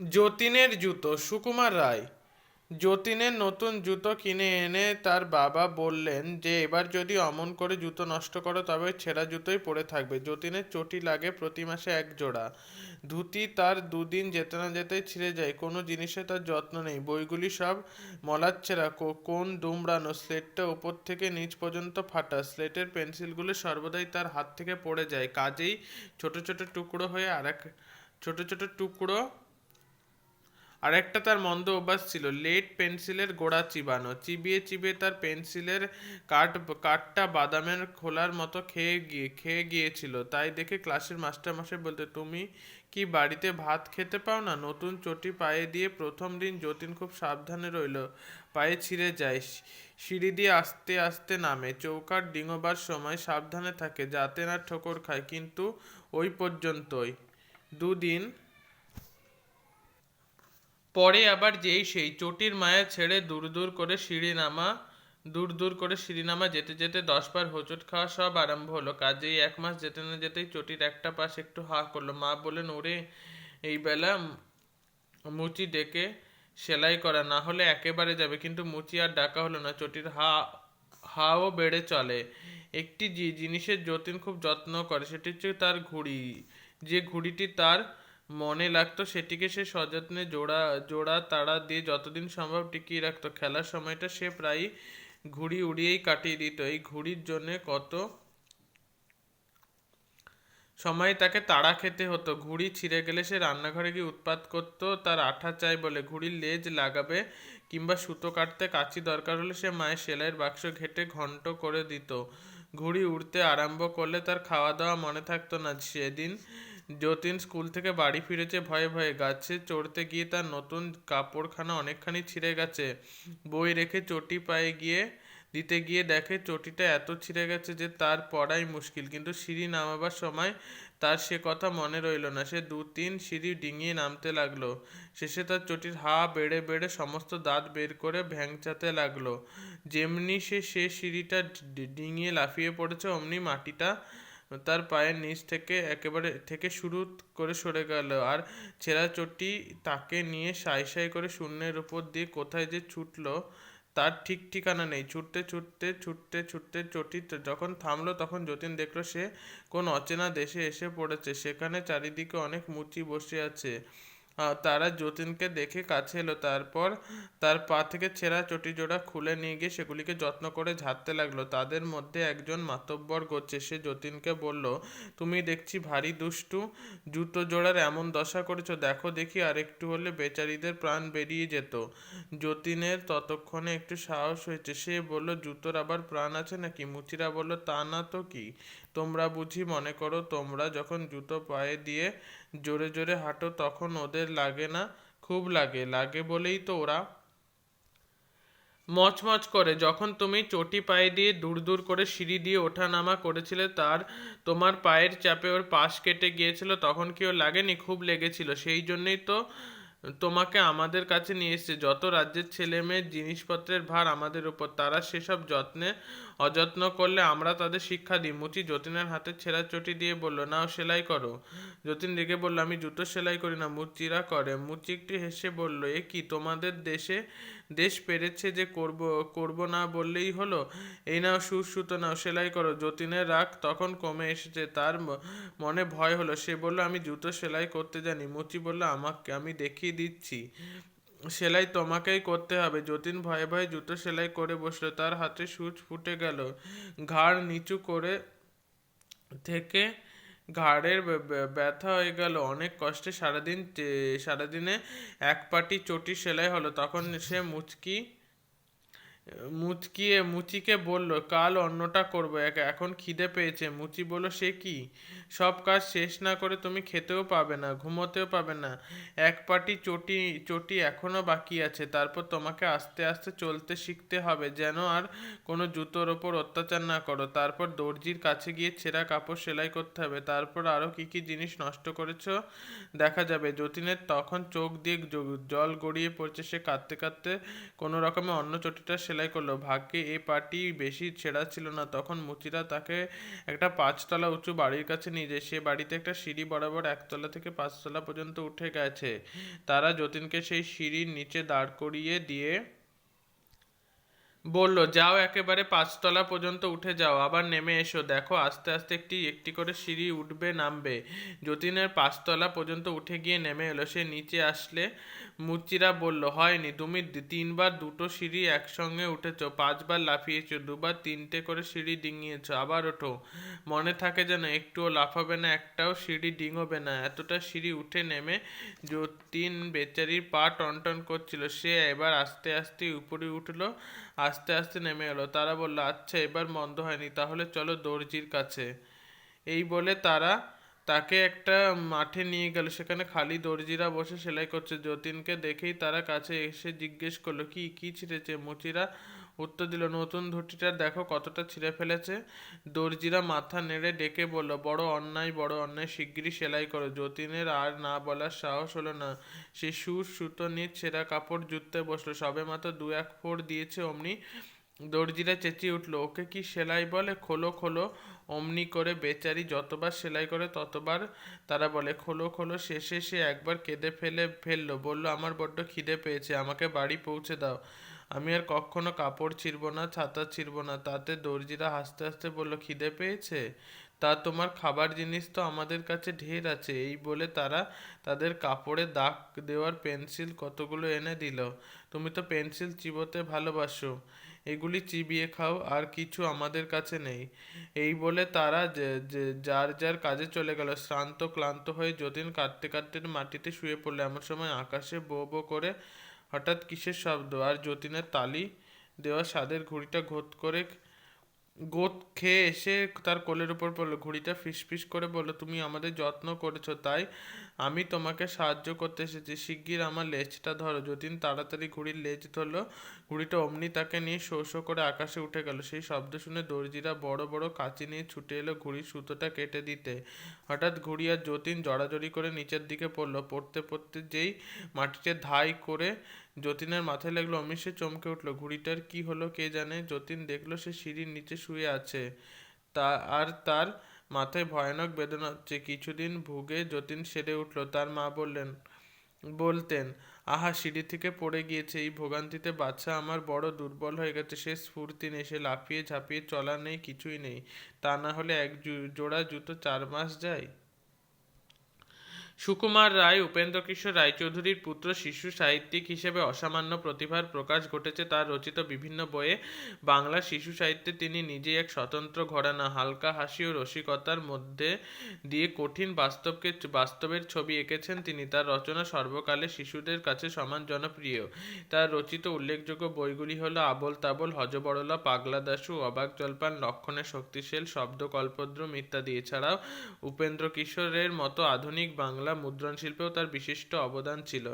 যতীনের জুতো, সুকুমার রায়। যতীনের নতুন জুতো কিনে এনে তার বাবা বললেন যে, এবার যদি অমন করে জুতো নষ্ট করো, তবে ছেঁড়া জুতোই পরে থাকবে। যতীনের চটি লাগে প্রতি মাসে এক জোড়া। ধুতি তার দুদিন যেতে না যেতেই ছিঁড়ে যায়। কোনো জিনিসে তার যত্ন নেই। বইগুলি সব মলাচ্ছেরা কোন দুমড়ানো স্লেটটা উপর থেকে নিচ পর্যন্ত ফাটা। স্লেটের পেন্সিলগুলো সর্বদাই তার হাত থেকে পড়ে যায়। কাজেই ছোট ছোট টুকরো হয়ে আরেক, ছোট ছোট টুকরো আরেকটা তার মন্দ অভ্যাস ছিল, লেড পেন্সিলের গোড়া চিবানো। চিবিয়ে চিবিয়ে তার পেন্সিলের কাঠ, কাঠটা বাদামের খোলার মতো খেয়ে গিয়ে, খেয়ে গিয়েছিল। তাই দেখে ক্লাসের মাস্টারমশাই বলতে, তুমি কি বাড়িতে ভাত খেতে পাও না? নতুন চটি পায়ে দিয়ে প্রথম দিন যতীন খুব সাবধানে রইল। পায়ে ছিঁড়ে যায়, সিঁড়ি দিয়ে আস্তে আস্তে নামে। চৌকার ডিঙোবার সময় সাবধানে থাকে, যাতে না ঠোকর খায়। কিন্তু ওই পর্যন্তই। দুদিন পরে আবার যেই সেই চটির মায়া ছেড়ে দূর দূর করে সিঁড়ি নামা দূর দূর করে সিঁড়ি নামা যেতে যেতে দশ বার হোঁচট খাওয়া সব আরম্ভ হলো। কাজেই এক মাস যেতে না যেতেই চটির একটা পাশ একটু হা করল। মা বললেন, ওরে, এই বেলা মুচি ডেকে সেলাই করা, না হলে একেবারে যাবে। কিন্তু মুচি আর ডাকা হলো না। চটির হা, হাও বেড়ে চলে। একটি জিনিসের যতীন খুব যত্ন করে, সেটি হচ্ছে তার ঘুড়ি। যে ঘুড়িটি তার মনে লাগতো সেটিকে সে সযত্নে জোড়া জোড়া তাড়া দিয়ে যতদিন সম্ভব টিকিয়ে রাখতো। খেলার সময়টা সে প্রায়ই ঘুড়ি উড়িয়েই কাটিয়ে দিত। এই ঘুড়ির জন্যে কত সময় তাকে তাড়া খেতে হতো। ঘুড়ি ছিঁড়ে গেলে সে রান্নাঘরে গিয়ে উৎপাত করতো, তার আঠা চাই বলে। ঘুড়ির লেজ লাগাবে কিংবা সুতো কাটতে কাঁচি দরকার হলে সে মায়ের সেলাইয়ের বাক্স ঘেটে ঘন্ট করে দিত। ঘুড়ি উড়তে আরম্ভ করলে তার খাওয়া দাওয়া মনে থাকতো না। সেদিন যতীন স্কুল থেকে বাড়ি ফিরেছে ভয়ে ভয়ে। গাছে চড়তে গিয়ে তার নতুন কাপড়খানা অনেকখানি ছিঁড়ে গেছে। বই রেখে চটি পায়ে গিয়ে, দিতে গিয়ে দেখে চটিটা এত ছিঁড়ে গেছে যে তার পড়াই মুশকিল। কিন্তু সিঁড়ি নামাবার সময় তার সে কথা মনে রইল না। সে দু তিন সিঁড়ি ডিঙিয়ে নামতে লাগল। শেষে তার চটির হা বেড়ে বেড়ে সমস্ত দাঁত বের করে ভ্যাংচাতে লাগল। যেমনি সে সে সিঁড়িটা ডিঙিয়ে লাফিয়ে পড়েছে, অমনি মাটিটা তার পায়ের নিচ থেকে একেবারে, থেকে শুরু করে সরে গেল। আর ছেঁড়া চটি তাকে নিয়ে সাই সাই করে শূন্যের উপর দিয়ে কোথায় যে ছুটলো, তার ঠিক ঠিকানা নেই। ছুটতে ছুটতে ছুটতে ছুটতে চটি যখন থামলো, তখন যতীন দেখল সে কোন অচেনা দেশে এসে পড়েছে। সেখানে চারিদিকে অনেক মুচি বসে আছে। তারা যতীনকে দেখে কাছে এলো। তারপর তার পা থেকে ছেঁড়া চটি জোড়া খুলে নিয়ে গিয়ে সেগুলিকে যত্ন করে ঝাড়তে লাগল। তাদের মধ্যে একজন মাতব্বর গোচ্ছে সে যতীনকে বলল, তুমি দেখছি ভারী দুষ্টু। জুতো জোড়ার এমন দশা করেছ। দেখো দেখি আর একটু হলে বেচারিদের প্রাণ বেরিয়ে যেত। যতীনের ততক্ষণে একটু সাহস হয়েছে। সে বলল, জুতোর আবার প্রাণ আছে নাকি? মুচিরা বলল, তা না তো কি? তোমরা বুঝি মনে করো তোমরা যখন জুতো পায়ে দিয়ে জোরে জোরে হাঁটো তখন ওদের লাগে না? খুব লাগে। লাগে বলেই তো ওরা মচমচ করে। যখন তুমি চটি পায়ে দিয়ে দূর দূর করে সিঁড়ি দিয়ে ওঠা নামা করেছিলে, তার তোমার পায়ের চাপে ওর পাশ কেটে গিয়েছিল, তখন কি ওর লাগেনি? খুব লেগেছিল। সেই জন্যই তো তোমাকে আমাদের কাছে নিয়ে এসেছে। যত রাজ্যের ছেলে মেয়ের জিনিসপত্রের ভার আমাদের উপর, তারা সেসব যত্নে অযত্ন করলে আমরা তাদের শিক্ষা দিই। মুচি যতীনের হাতে ছেঁড়া চটি দিয়ে বলল, নাও সেলাই করো। যতীন রেগে বলল, আমি জুতো সেলাই করি না, মুচিরা করে। মুচি একটু হেসে বলল, এ কি, তোমাদের দেশে দেশ পেরেছে যে করব করব না বললেই হলো? এই নাও সুর সুতো নাও, সেলাই করো। যতীনের রাগ তখন কমে এসেছে, তার মনে ভয় হলো। সে বলল, আমি জুতো সেলাই করতে জানি। মুচি বলল, আমাকে, আমি দেখিয়ে দিচ্ছি। সেলাই তোমাকেই করতে হবে। যতীন ভয়ে ভয়ে জুতো সেলাই করে বসল। তার হাতে সূচ ফুটে গেল। ঘাড় নিচু করে থেকে ঘাড়ের ব্যথা হয়ে গেল, অনেক কষ্টে সারাদিন সারাদিনে এক পাটি চটি সেলাই হলো, তখন সে মুচকি মুচকিয়ে মুচিকে বলল, কাল অন্যটা করব এখন খিদে পেয়েছে। মুচি বলল, সে কি? সব কাজ শেষ না করে তুমি খেতেও পাবে না, ঘুমোতেও পাবে না। এক পাটি চটি চটি এখনও বাকি আছে, তারপর তোমাকে আস্তে আস্তে চলতে শিখতে হবে, যেন আর কোনো জুতোর ওপর অত্যাচার না করো। তারপর দর্জির কাছে গিয়ে ছেঁড়া কাপড় সেলাই করতে হবে। তারপর আরও কি কি জিনিস নষ্ট করেছ দেখা যাবে। যতীনের তখন চোখ দিয়ে জল গড়িয়ে পড়ছে, সে কাঁদতে কাঁদতে কোনো রকমে অন্য চটিটা সেলাই সেলাই করল। ভাগ্যে এ পাটি বেশি ছেঁড়া ছিল না। তখন মুচিরা তাকে একটা পাঁচতলা উঁচু বাড়ির কাছে নিয়ে যায়। সে বাড়িতে একটা সিঁড়ি বরাবর একতলা থেকে পাঁচতলা পর্যন্ত উঠে গেছে। তারা যতীনকে সেই সিঁড়ির নিচে দাঁড় করিয়ে দিয়ে বলল, যাও একেবারে পাঁচতলা পর্যন্ত উঠে যাও, আবার নেমে এসো। দেখো, আস্তে আস্তে একটি একটি করে সিঁড়ি উঠবে, নামবে যতীনের পাঁচতলা পর্যন্ত উঠে গিয়ে নেমে এলো। সে নিচে আসলে মুচিরা বলল, হয়নি, তুমি তিনবার দুটো সিঁড়ি একসঙ্গে উঠেছো, পাঁচবার লাফিয়েছো, দুবার তিনটে করে সিঁড়ি ডিঙিয়েছো, আবার ওঠো। মনে থাকে যেন একটুও লাফাবে না, একটাও সিঁড়ি ডিঙোবে না এতটা সিঁড়ি উঠে নেমে যতীন বেচারির পা টনটন করছিল। সে এবার আস্তে আস্তে উপরে উঠল আস্তে আস্তে নেমে এলো। তারা বলল আচ্ছা এবার মন্দ হয়নি, তাহলে চলো দর্জির কাছে। এই বলে তারা তাকে একটা মাঠে নিয়ে গেল। সেখানে খালি দর্জিরা বসে সেলাই করছে। যতীনকে দেখেই তারা কাছে এসে জিজ্ঞেস করল, কি কি ছিঁড়েছে মুচিরা? উত্তর দিল, নতুন ধুতিটা দেখো কতটা ছিঁড়ে ফেলেছে। দর্জিরা মাথা নেড়ে ডেকে বলল, বড় অন্যায় বড় অন্যায়, শিগগিরই সেলাই করো। যতীনের আর না বলার সাহস হলো না। সে সুর সুতো নিয়ে ছেঁড়া কাপড় জুততে বসল, সবে মাত্র দু এক ফোড় দিয়েছে অমনি। দর্জিরা চেঁচিয়ে উঠল, ওকে কি সেলাই বলে? খোলো খোলো। অমনি করে বেচারি যতবার সেলাই করে ততবার তারা বলে, খোলো খোলো। শেষে সে একবার কেঁদে ফেলে ফেলল, বলল, আমার বড্ড খিদে পেয়েছে, আমাকে বাড়ি পৌঁছে দাও। আমি আর কখনো কাপড় ছিঁড়ব না, ছাতা ছিঁড়ব না। তাতে দর্জিরা হাসতে হাসতে বলল, খিদে পেয়েছে? তা তোমার খাবার জিনিস তো আমাদের কাছে ঢের আছে। এই বলে তারা তাদের কাপড়ে দাগ দেওয়ার পেন্সিল কতগুলো এনে দিল। তুমি তো পেন্সিল চিবোতে ভালোবাসো। এগুলি চিবিয়ে খাও, আর কিছু আমাদের কাছে নেই। এই বলে তারা যার যার কাজে চলে গেল। শ্রান্ত, ক্লান্ত হয়ে যতীন কাঁদতে কাঁদতে মাটিতে শুয়ে পড়ল এমন সময় আকাশে বো বো করে হঠাৎ কিসের শব্দ? আর যতীনের তালি দেওয়া স্বাদের ঘুড়িটা ঘোত করে, গোত খেয়ে এসে তার কোলের উপর পড়ল। ঘুড়িটা ফিস ফিস করে বলল, তুমি আমাদের যত্ন করেছ, তাই আমি তোমাকে সাহায্য করতে এসেছি। শিগগির আমার লেজটা ধরো। যতীন তাড়াতাড়ি ঘুড়ির লেজ ধরলো। ঘুড়িটা অমনি তাকে নিয়ে শো শো করে আকাশে উঠে গেল। সেই শব্দ শুনে দর্জিরা বড় বড় কাঁচি নিয়ে ছুটে এলো ঘুড়ির সুতোটা কেটে দিতে। হঠাৎ ঘুড়ি আর যতীন জড়াজড়ি করে নিচের দিকে পড়ল। পড়তে পড়তে যেই মাটিতে ধাই করে যতীনের মাথায় লাগল, অমনি সে চমকে উঠল। ঘুড়িটার কি হলো কে জানে? যতীন দেখল সে সিঁড়ির নিচে শুয়ে আছে। তা আর তার মাথায় ভয়ানক বেদনা হচ্ছে কিছুদিন ভুগে যতীন সেরে উঠল। তার মা বললেন, বলতেন, আহা, সিঁড়ি থেকে পড়ে গিয়েছে এই ভোগান্তিতে বাচ্চা আমার বড় দুর্বল হয়ে গেছে। সে স্ফূর্তি নেই, সে লাফিয়ে ঝাঁপিয়ে চলা নেই, কিছুই নেই। তা না হলে এক জোড়া জুতো চার মাস যায়? সুকুমার রায়, উপেন্দ্র কিশোর রায়চৌধুরীর পুত্র, শিশু সাহিত্যিক হিসেবে অসামান্য প্রতিভার প্রকাশ ঘটেছে তার রচিত বিভিন্ন বইয়ে। বাংলা শিশু সাহিত্যে তিনি নিজেই এক স্বতন্ত্র ঘরানা, হালকা হাসি ও রসিকতার মধ্যে দিয়ে কঠিন বাস্তবকে, বাস্তবের ছবি এঁকেছেন তিনি। তার রচনা সর্বকালে শিশুদের কাছে সমান জনপ্রিয়। তার রচিত উল্লেখযোগ্য বইগুলি হলো আবল তাবল হজবরলা পাগলা দাশু, অবাক জলপান লক্ষণের শক্তিশীল শব্দ কল্পদ্রুম ইত্যাদি। এছাড়াও উপেন্দ্র কিশোরের মতো আধুনিক বাংলা মুদ্রণ শিল্পেও তার বিশিষ্ট অবদান ছিল।